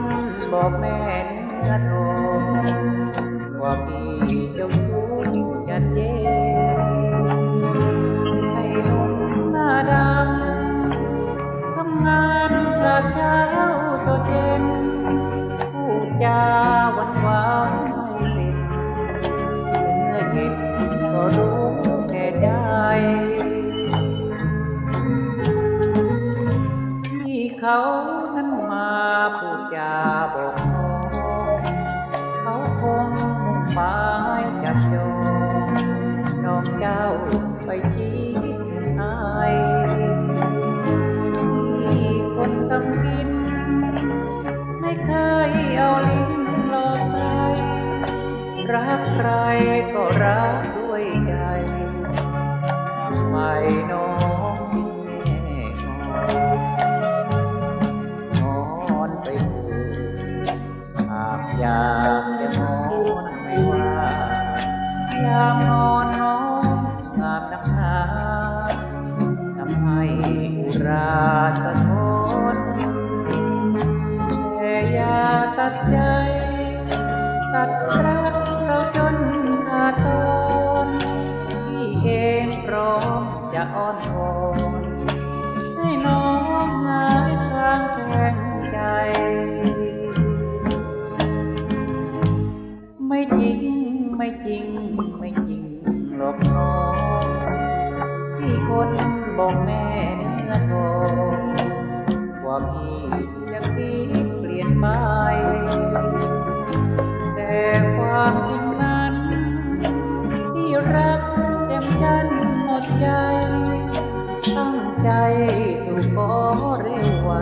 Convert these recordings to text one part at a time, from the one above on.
นบอกแม่เนื้อทองว่าพี่เจ้าชู้จัดเจนให้หนุ่มหน้าดำทำงานราบเช้าจนเย็นพูดจาหวานหวานไม่เป็นเมื่อเห็นก็รู้แก่ใจ เขานั้นมาพูดจาบอกน้องเขาคงมุ่งหมายจับจองน้องเจ้าไปชี้ชายที่คนทำกิน ไม่เคยเอาลิ้นหลอกใครรักใคร นอนน้องงามนักหนาทำให้อุราสะทนแต่อย่าตัดใจ ตัดรักเราจนขาดตอนพี่เองพร้อมจะอ้อนว บอกแม่เนื้อทองว่าพี่จะคิดเปลี่ยนไป แต่ความจริงนั้น ที่รักเต็มกันหมดใจ ตั้งใจสู่ขอเร็วไว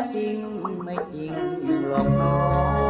មិនមិនលោកនោះ